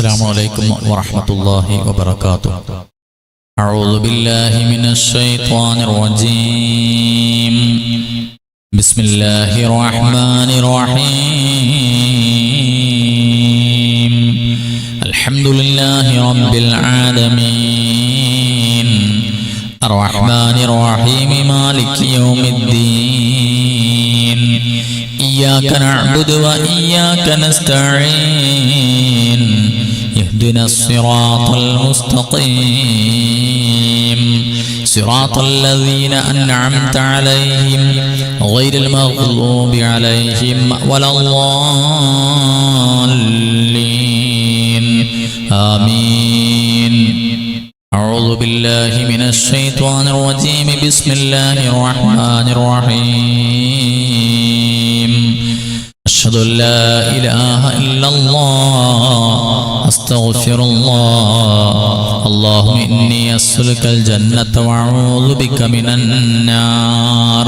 السلام عليكم ورحمة الله وبركاته. أعوذ بالله من الشيطان الرجيم. بسم الله الرحمن الرحيم. الحمد لله رب العالمين. الرحمن الرحيم مالك يوم الدين. إياك نعبد وإياك نستعين. اهدنا الصراط المستقيم. صراط الذين أنعمت عليهم غير المغضوب عليهم ولا الضالين. آمين. أعوذ بالله من الشيطان الرجيم. بسم الله الرحمن الرحيم. أشهد أن لا إله إلا الله. أستغفر الله اللهم إني أسألك الجنة وأعوذ بك من النار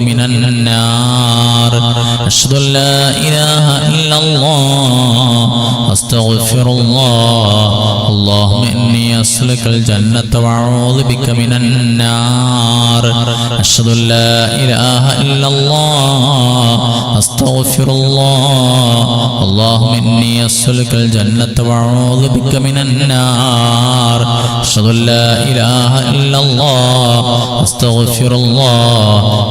من النار. أشهد أن لا إله إلا الله. أستغفر الله. اللهم إني أسألك الجنة وأعوذ بك من النار. أشهد أن لا إله إلا الله. أستغفر الله. اللهم إني أسألك الجنة وأعوذ بك من النار. أشهد أن لا إله إلا الله. أستغفر الله.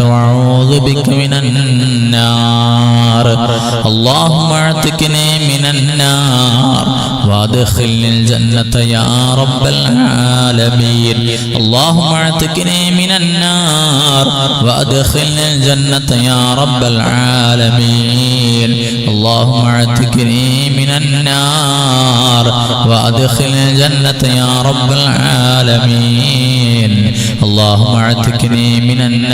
وأعوذ بك من النار. اللهم اعتقني من النار وادخلني الجنة يا رب العالمين. اللهم اعتقني من النار وادخلني الجنة يا رب العالمين. اللهم اعتقني من النار وادخلني الجنة يا رب العالمين. اللهم اعتقني من النار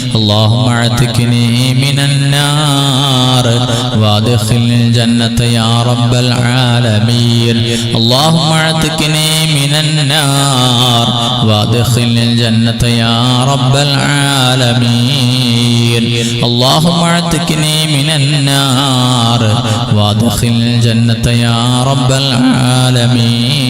اللهم اعتقني من النار وادخلني الجنة يا رب العالمين. اللهم اعتقني من النار وادخلني الجنة يا رب العالمين. اللهم اعتقني من النار وادخلني الجنة يا رب العالمين.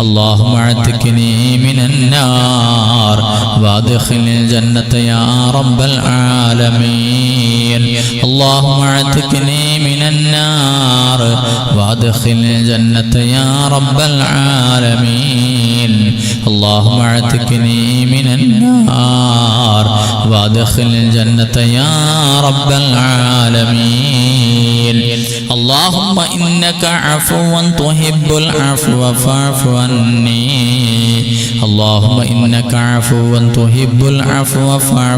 اللهم اعتقني من النار وادخلني الجنة يا رب العالمين. اللهم اعتقني من النار وادخلني الجنة يا رب العالمين. اللهم اعتقني من النار وادخلني الجنة يا رب العالمين. اللهم إنك عفو تحب العفو فاعف عني. اللهم إنك عفو تحب العفو فاعف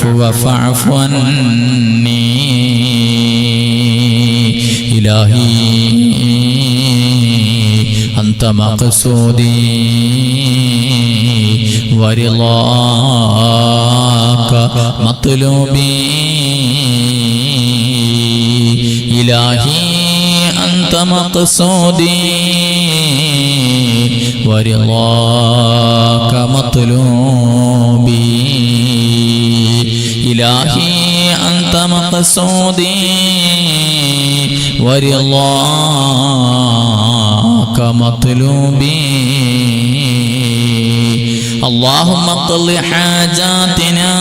فاعف عني. إلهي أنت مقصودي. ورضاك مطلوبي. إلهي أنت مقصودي. ورضاك مطلوبي. إلهي أنت مقصودي. ورضاك مطلوبي اللهم اقض حاجاتنا.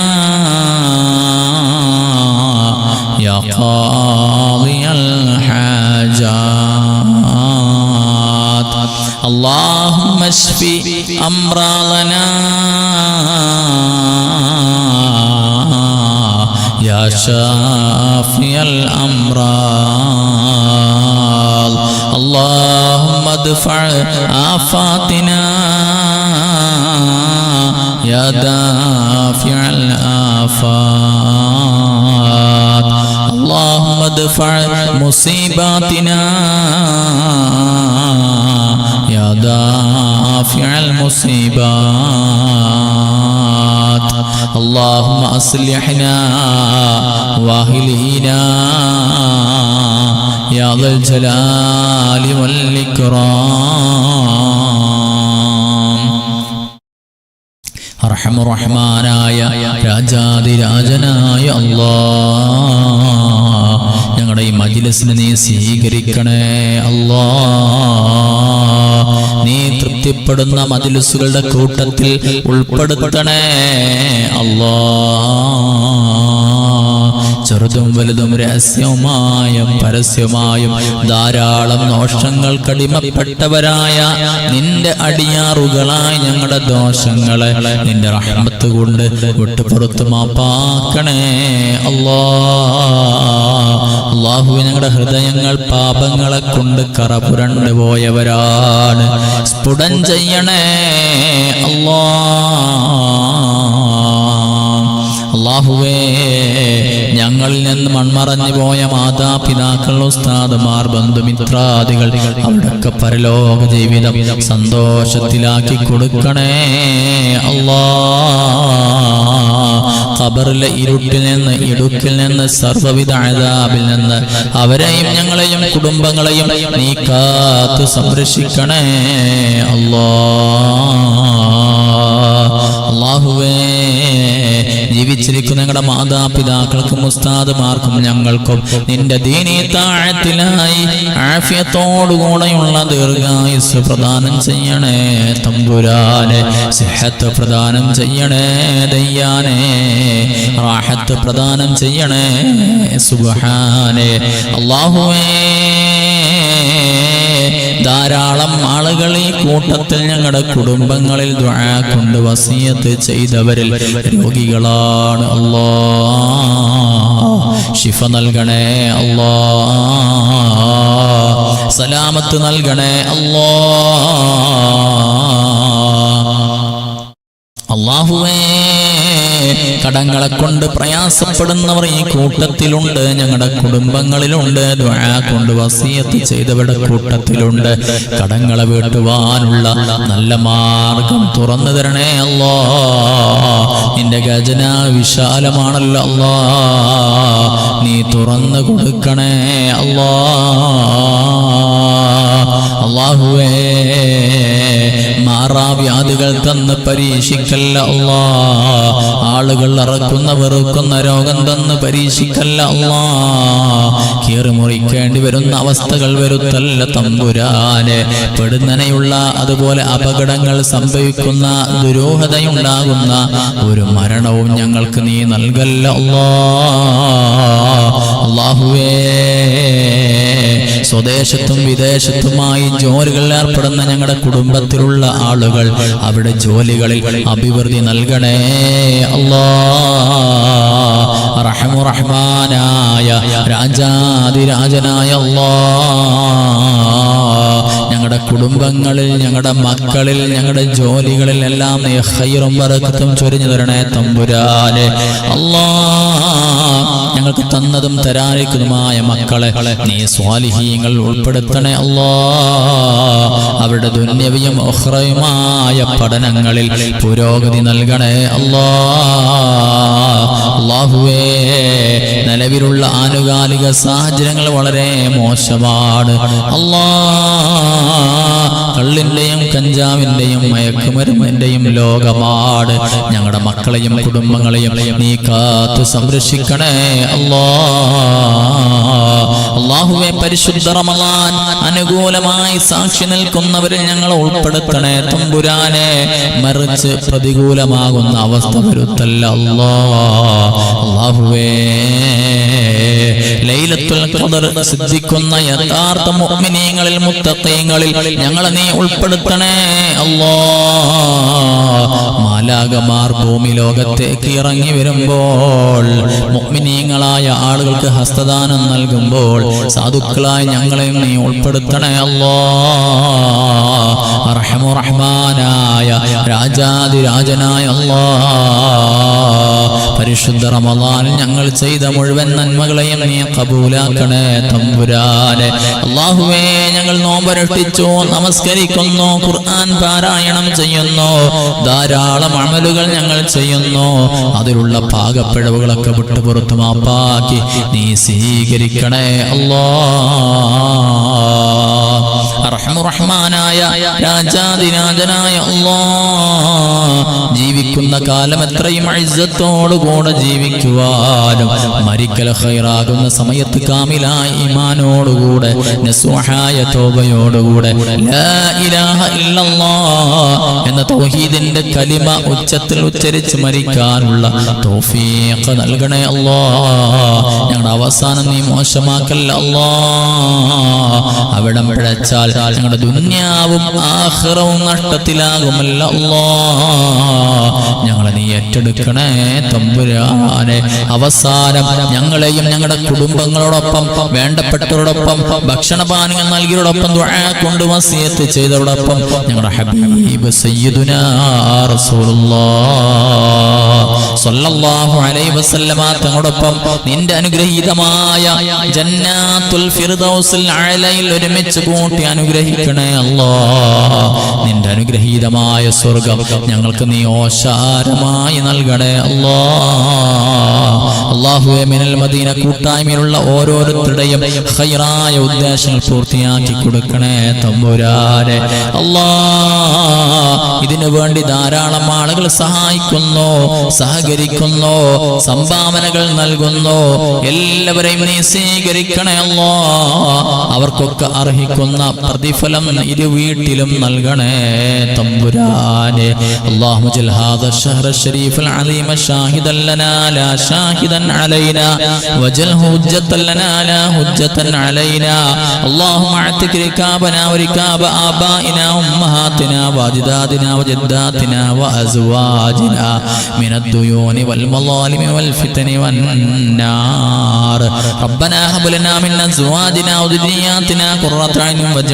يا قاضي الحاجات. اللهم اشف امراضنا يا شافي الأمراض. اللهم ادفع آفاتنا. يا دافع الآفات. اللهم ادفع مصيباتنا. يا دافع المصيبات. اللهم أصلحنا واهلينا يا ذا الجلال والإكرام അർഹമുറഹ്മാനായ രാജാതിരാജനായ അല്ലാ ഞങ്ങളുടെ ഈ മജിലസിനെ നീ സ്വീകരിക്കണേ അല്ലാ നീ തൃപ്തിപ്പെടുന്ന മജിലുസുകളുടെ കൂട്ടത്തിൽ ഉൾപ്പെടുത്തണേ അല്ലാ ചെറുതും വലുതും രഹസ്യവുമായ പരസ്യമായും ധാരാളം ദോഷങ്ങൾക്കടിമപ്പെട്ടവരായ നിന്റെ അടിയാറുകളായ ഞങ്ങളുടെ ദോഷങ്ങളെ നിന്റെ റഹ്മത്ത് കൊണ്ട് വിട്ടുപുറത്തു മാപ്പാക്കണേ. അള്ളാഹു ഞങ്ങളുടെ ഹൃദയങ്ങൾ പാപങ്ങളെ കൊണ്ട് കറ പുരണ്ടു പോയവരാണ്. സ്ഫുടം ചെയ്യണേ. അല്ലാ. അള്ളാഹുവേ. ഞങ്ങളിൽ നിന്ന് മൺമറഞ്ഞു പോയ മാതാപിതാക്കൾ ഉസ്താദുമാർ ബന്ധുമിത്രാദികൾ അവിടൊക്കെ പരലോക ജീവിതം സന്തോഷത്തിലാക്കി കൊടുക്കണേ. അള്ളാ ഖബറിലെ ഇരുട്ടിൽ നിന്ന് ഇടുക്കിൽ നിന്ന് സർവവിധ അഴതാബിൽ നിന്ന് അവരെയും ഞങ്ങളെയും കുടുംബങ്ങളെയും നീ കാത്തു സംരക്ഷിക്കണേ അല്ലാഹുവേ. ജീവിച്ചിരിക്കുന്ന ഞങ്ങളുടെ മാതാപിതാക്കൾക്കും ഉസ്താദുമാർക്കും ഞങ്ങൾക്കും. നിന്റെ ദീനീ താഴത്തിലായി ആഫ്യത്തോടുകൂടെയുള്ള ദീർഘായുസ് പ്രദാനം ചെയ്യണേ തമ്പുരാനെ സിഹത്ത് പ്രദാനം ചെയ്യണേ ദയ്യാനേ റാഹത്ത് പ്രദാനം ചെയ്യണേ സുബഹാനെ. അള്ളാഹുവേ ധാരാളം ആളുകൾ ഈ കൂട്ടത്തിൽ ഞങ്ങളുടെ കുടുംബങ്ങളിൽ കൊണ്ട് വസീയത്ത് ചെയ്തവരിൽ രോഗികളാണ്. അല്ലോ ശിഫ നൽകണേ അല്ലോ സലാമത്ത് നൽകണേ അല്ലോ. അള്ളാഹുവേ കടങ്ങളെ കൊണ്ട് പ്രയാസപ്പെടുന്നവർ ഈ കൂട്ടത്തിലുണ്ട് ഞങ്ങളുടെ കുടുംബങ്ങളിലുണ്ട് കൊണ്ട് വസീയത്ത് ചെയ്തവരുടെ കൂട്ടത്തിലുണ്ട്. കടങ്ങളെ വീട്ടുവാനുള്ള നല്ല മാർഗം തുറന്നു തരണേ അല്ലോ. നിന്റെ ഖജന വിശാലമാണല്ലോ അല്ലോ. നീ തുറന്നു കൊടുക്കണേ അല്ലോ. അള്ളാഹുവേ മാറാവ്യാധികൾ തന്ന് പരീക്ഷിക്കല്ല ആളുകൾ അറക്കുന്ന വെറുക്കുന്ന രോഗം തന്ന് പരീക്ഷിക്കല്ല കീറിമുറിക്കേണ്ടി കീറി മുറിക്കേണ്ടി വരുന്ന അവസ്ഥകൾ വരുത്തല്ല തമ്പുരാനെ. പെടുന്നനെയുള്ള അതുപോലെ അപകടങ്ങൾ സംഭവിക്കുന്ന ദുരൂഹതയുണ്ടാകുന്ന ഒരു മരണവും ഞങ്ങൾക്ക് നീ നൽകല്ല അള്ളാഹുവേ. സ്വദേശത്തും വിദേശത്തുമായി ജോലികളിൽ ഏർപ്പെടുന്ന ഞങ്ങളുടെ കുടുംബത്തിലുള്ള ആളുകൾ അവിടെ ജോലികളിൽ അഭിവൃദ്ധി നൽകണേ. അല്ലാ. റഹമുറഹ്മാനായ രാജാതിരാജനായ അല്ലാ. ഞങ്ങളുടെ കുടുംബങ്ങളിൽ ഞങ്ങളുടെ മക്കളിൽ ഞങ്ങളുടെ ജോലികളിൽ എല്ലാം നീ ഹൈറും വറക്കത്തും ചൊരിഞ്ഞു തരണേ തമ്പുരാനെ. അല്ലാ ഞങ്ങൾക്ക് തന്നതും തരാനിരിക്കുന്നതുമായ മക്കളെ നീ സ്വാലിഹീങ്ങൾ ഉൾപ്പെടുത്തണേ അല്ലാ. അവരുടെ ദുന്യവിയും ഒഹ്റയുമായ പഠനങ്ങളിൽ പുരോഗതി നൽകണേ അല്ലാ. അള്ളാഹുവേ നിലവിലുള്ള ആനുകാലിക സാഹചര്യങ്ങൾ വളരെ മോശമാണ്. അല്ലാ കള്ളിന്റെയും കഞ്ചാവിന്റെയും മയക്കുമരുന്നിന്റെയും ലോകമാണ്. ഞങ്ങളുടെ മക്കളെയും കുടുംബങ്ങളെയും നീ കാത്തു സംരക്ഷിക്കണേ അല്ലാ അള്ളാഹുവെ പരിശുദ്ധ റമളാൻ അനുകൂലമായി സാക്ഷി നിൽക്കുന്നവരിൽ ഞങ്ങൾ ഉൾപ്പെടുത്തണേ തമ്പുരാനെ. മറിച്ച് പ്രതികൂലമാകുന്ന അവസ്ഥ വരുത്തല്ല അള്ളാഹുവേ. ലൈലത്തുൽ സിദ്ധിക്കുന്ന യഥാർത്ഥ മുഅ്മിനീങ്ങളിൽ മുത്തഖീങ്ങളിൽ ഞങ്ങളെ നീ ഉൾപ്പെടുത്തണേ അല്ലാ മാലാകമാർ ഭൂമി ലോകത്തേക്ക് ഇറങ്ങി വരുമ്പോൾ മുഅ്മിനീങ്ങളായ ആളുകൾക്ക് ഹസ്തദാനം നൽകുമ്പോൾ സാധുക്കളായ ഞങ്ങളെയും നീ ഉൾപ്പെടുത്തണേ അല്ലോ. റഹ്മുറഹ്മാനായ രാജാതിരാജനായ അല്ലാ. പരിശുദ്ധ റമദാൻ ഞങ്ങൾ ചെയ്ത മുഴുവൻ നന്മകളെയും നീ കബൂലാക്കണേ തമ്പുരാനെ. അള്ളാഹുവേ ഞങ്ങൾ നോമ്പരട്ടിച്ചു നമസ്കരിക്കുന്നു ഖുർആൻ പാരായണം ചെയ്യുന്നു ധാരാളം അമലുകൾ ഞങ്ങൾ ചെയ്യുന്നു. അതിലുള്ള പാകപ്പിഴവുകളൊക്കെ വിട്ടുപുറത്തു മാപ്പാക്കി നീ സ്വീകരിക്കണേ അല്ലാ. റഹ്മുറഹ്മാനായ രാജാതിരാജനായ അല്ലാ ജീവിക്കുന്ന കാലം എത്രയും അഴിസത്തോടുകൂടെ ജീവിക്കുവാനും മരിക്കൽ ഹൈറാകുന്ന സമയത്ത് കാമിലായ ഇമാനോടുകൂടെ നസ്വഹായ തോബയോടുകൂടെ എന്ന തൗഹീദിന്റെ കലിമ ഉച്ചത്തിൽ ഉച്ചരിച്ച് മരിക്കാനുള്ള തൗഫീഖ് നൽകണേ അല്ലോ ഞങ്ങളുടെ അവസാനം നീ മോശമാക്കല്ല അല്ലാ അവിടം പിഴച്ചാൽ ഞങ്ങളുടെ ദുന്യാവും ആഹ്റവും നഷ്ടത്തിലാകുമല്ല. ഞങ്ങളെ നീ ഏറ്റെടുക്കണേ തമ്പുരാനെ. അവസാനം ഞങ്ങളെയും ഞങ്ങളുടെ കുടുംബങ്ങളോടൊപ്പം വേണ്ടപ്പെട്ടവരോടൊപ്പം ഭക്ഷണപാനങ്ങൾ നൽകിയതോടൊപ്പം കൊണ്ട് വസിയത്ത് ചെയ്തതോടൊപ്പം ഞങ്ങളുടെ ഹബീബ് സയ്യിദുനാ അലൈഹി തങ്ങളോടൊപ്പം നിന്റെ അനുഗ്രഹീതമായ ജന്നാത്തുൽ ഫിർദൗസിൽ അഴലയിൽ ഒരുമിച്ച് കൂട്ടി അനുഗ്രഹിക്കണേ അല്ലാ. നിന്റെ അനുഗ്രഹീതമായ സ്വർഗം ഞങ്ങൾക്ക് നീ ഓശാരമായി നൽകണേ അല്ലാ. അള്ളാഹുവെ മിനൽ മദീന കൂട്ടായ്മയിലുള്ള ഓരോരുത്തരുടെയും ഹൈറായ ഉദ്ദേശങ്ങൾ പൂർത്തിയാക്കി കൊടുക്കണേ തമ്പുരാരെ അല്ലാ ഇതിനു വേണ്ടി ധാരാളം ആളുകൾ സഹായിക്കുന്നു സഹകരിക്കുന്നു സംഭാവനകൾ നൽകുന്നു. എല്ലാവരെയും നീ സ്വീകരിക്കണേ അല്ലാ. അവർക്കൊക്കെ അർഹിക്കുന്ന പ്രതിഫലം ഇരു വീട്ടിലും നൽകണേ തമ്പുരാനെ اللهم اجعل هذا الشهر الشريف العظيم شاهدا لنا لا شاهدا علينا واجعله حجة لنا لا حجة علينا اللهم اعتق ركابنا وركاب آبائنا وأمهاتنا وأجدادنا وجداتنا وأزواجنا من الديون والمظالم والفتن والنار ربنا هب لنا من أزواجنا وذرياتنا قرة عين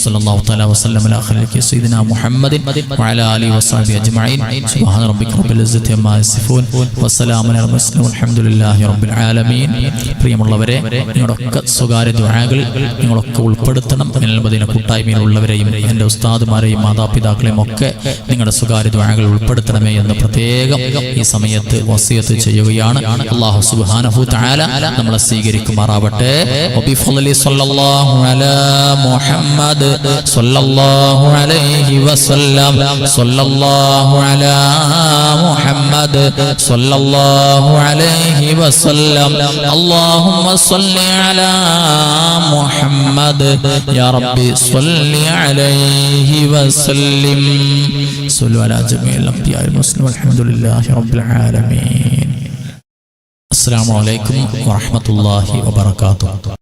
وصلى الله تعالى وسلم على خليل سيدنا محمد وعلى اله وصحبه اجمعين سبحان ربك رب العزه عما يصفون وسلام على المرسلين والحمد لله رب العالمين പ്രിയമുള്ളവരെ നിങ്ങളൊക്കെ സ്വകാര്യ ദുആകൾ നിങ്ങളൊക്കെ ഉൾപ്പെടുത്തണം മിനൽമദീന കൂട്ടായ്മയിലുള്ളവരെയും എൻ്റെ ഉസ്താദുമാരെയും മാതാപിതാക്കളെയും ഒക്കെ നിങ്ങളുടെ സ്വകാര്യ ദുആകൾ ഉൾപ്പെടുത്തണമേ എന്ന് പ്രത്യേകം ഈ സമയത്ത് വസിയത്ത് ചെയ്യുകയാണ് അള്ളാഹു സുബ്ഹാനഹു തആല നമ്മളെ സ്വീകരിക്കുമാറാവട്ടെ വബിഫളലി സ്വല്ലല്ലാഹു അലാ മുഹമ്മദ് സല്ലല്ലാഹു അലൈഹി വസല്ലം സല്ലല്ലാഹു അലാ മുഹമ്മദ് സല്ലല്ലാഹു അലൈഹി വസല്ലം. അല്ലാഹുമ്മ സല്ലി അലാ മുഹമ്മദ് യാ റബ്ബി സല്ലി അലൈഹി വസല്ലിം. സല്ലു അലാ ജമീൽ അംബിയാൽ മുസ്ലിം അൽഹംദുലില്ലാഹി റബ്ബിൽ ആലമീൻ. അസ്സലാമു അലൈക്കും വറഹ്മത്തുള്ളാഹി വബറകാതുഹു.